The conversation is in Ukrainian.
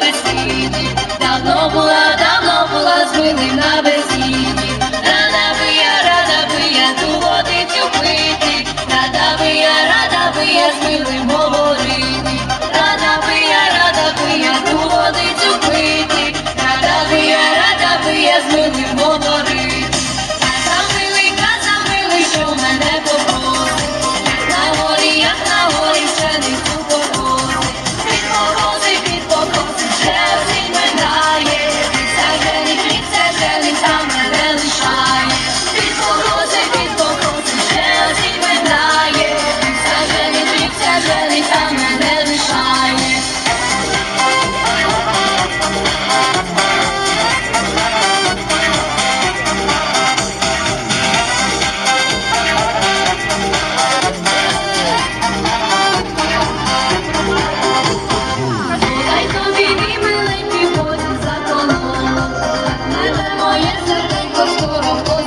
без сліди давно була. Gracias.